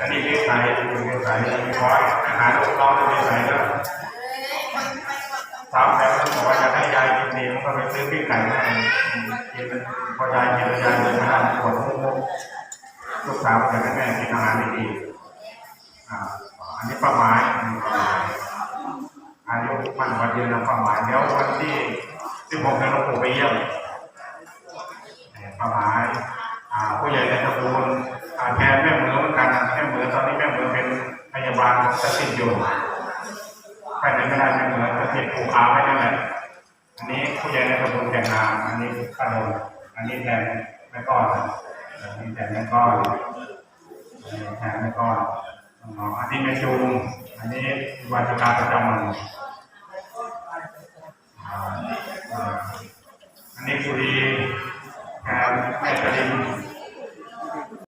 อันนี้วิสัยวิสัยมีคอยอาหารลูกน้องวิสัยก็ถามแล้วมันบอกว่าจะให้ยายกินดีมันก็ไปซื้อพริกไก่มาให้กินพอยายกินยายเลยนะปวดมุกลูกสาวอยากให้แม่กินอาหารดีอ่าอันนี้ป้าไม้อันนี้ป้าไม้อายุมันวันยืนนะป้าไม้เดี๋ยววันที่ที่ผมจะลงปู่ไปเยี่ยมป้าหมายอ่าผู้ใหญ่ในตระกูลแทนแม่เมือเหมือนกัน พยาบาลสถิตอยู่ไปไหนไม่ได้แม่เหมือสถิตผูกขาไว้นั่นแหละอันนี้ผู้ใหญ่ในตระกูลแต่งงานอันนี้ขนมอันนี้แทนแม่ก้อนอันนี้แทนแม่ก้อนอันนี้แทนแม่ก้อนอ๋ออันนี้แม่จูงอันนี้วัชการประจำวันอันนี้สุรี